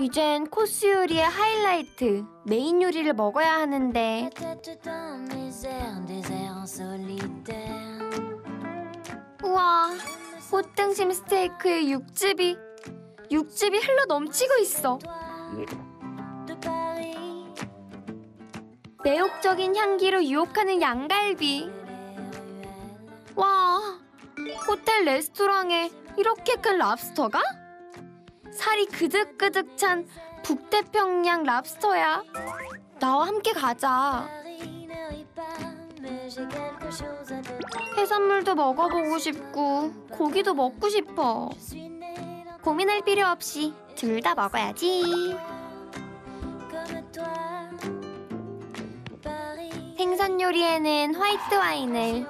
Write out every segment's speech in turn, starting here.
이젠 코스 요리의 하이라이트, 메인 요리를 먹어야 하는데. 우와, 꽃등심 스테이크에 육즙이 육즙이 흘러 넘치고 있어. 매혹적인 향기로 유혹하는 양갈비. 와, 호텔 레스토랑에 이렇게 큰 랍스터가? 살이 그득그득 찬 북태평양 랍스터야. 나와 함께 가자. 해산물도 먹어보고 싶고 고기도 먹고 싶어. 고민할 필요 없이 둘 다 먹어야지. 생선 요리에는 화이트 와인을.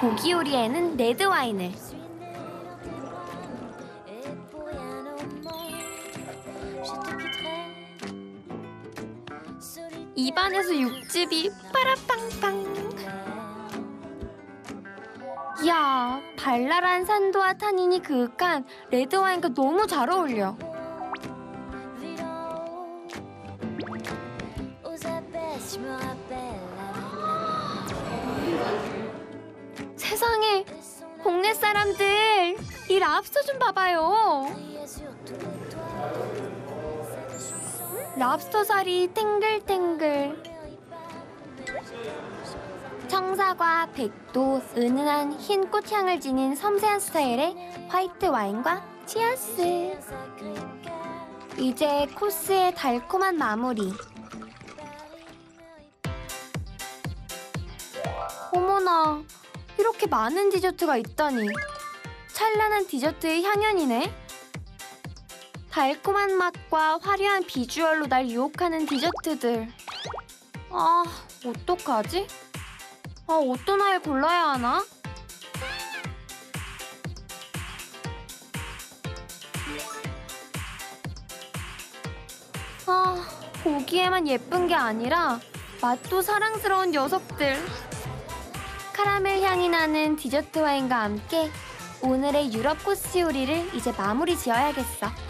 고기 요리에는 레드 와인을. 입안에서 육즙이 빠라빵빵. 이야, 발랄한 산도와 타닌이 그윽한 레드 와인과 너무 잘 어울려. 세상에, 동네 사람들, 이 랍스터 좀 봐봐요. 랍스터 살이 탱글탱글. 청사과, 백도, 은은한 흰 꽃향을 지닌 섬세한 스타일의 화이트 와인과 치아스. 이제 코스의 달콤한 마무리. 어머나, 이렇게 많은 디저트가 있다니. 찬란한 디저트의 향연이네. 달콤한 맛과 화려한 비주얼로 날 유혹하는 디저트들. 아, 어떡하지? 아, 어떤 아이 골라야 하나? 아, 보기에만 예쁜 게 아니라 맛도 사랑스러운 녀석들. 카라멜 향이 나는 디저트 와인과 함께 오늘의 유럽 코스 요리를 이제 마무리 지어야겠어.